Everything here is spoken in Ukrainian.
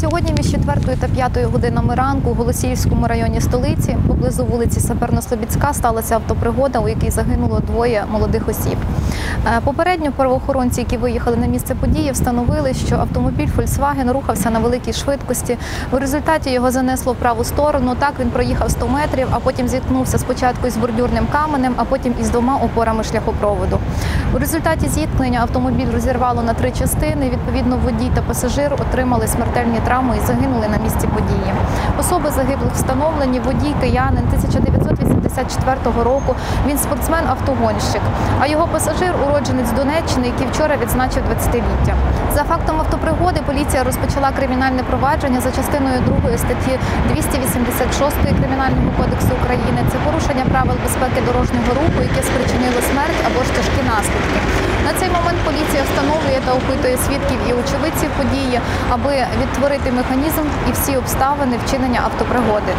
Сьогодні між 4 та 5 годинами ранку у Голосіївському районі столиці, поблизу вулиці Саперно-Слобідська, сталася автопригода, у якій загинуло двоє молодих осіб. Е, Попередньо правоохоронці, які виїхали на місце події, встановили, що автомобіль Volkswagen рухався на великій швидкості. У результаті його занесло в праву сторону. Так він проїхав 100 метрів, а потім зіткнувся спочатку із бордюрним каменем, а потім із двома опорами шляхопроводу. У результаті зіткнення автомобіль розірвало на три частини. Відповідно, водій та пасажир отримали смертельні травми і загинули на місці події. Особи загиблих встановлені. Водій киянин 1984 року. Він спортсмен-автогонщик. А його пасажир уродженець Донеччини, який вчора відзначив 20-ліття. За фактом автопригоди поліція розпочала кримінальне провадження за частиною 2 статті 286 Кримінального кодексу України. Це порушення правил безпеки дорожнього руху, яке спричинило смерть або ж тяжкі наслідки. Поліція встановлює та опитує свідків і очевидців події, аби відтворити механізм і всі обставини вчинення автопригоди.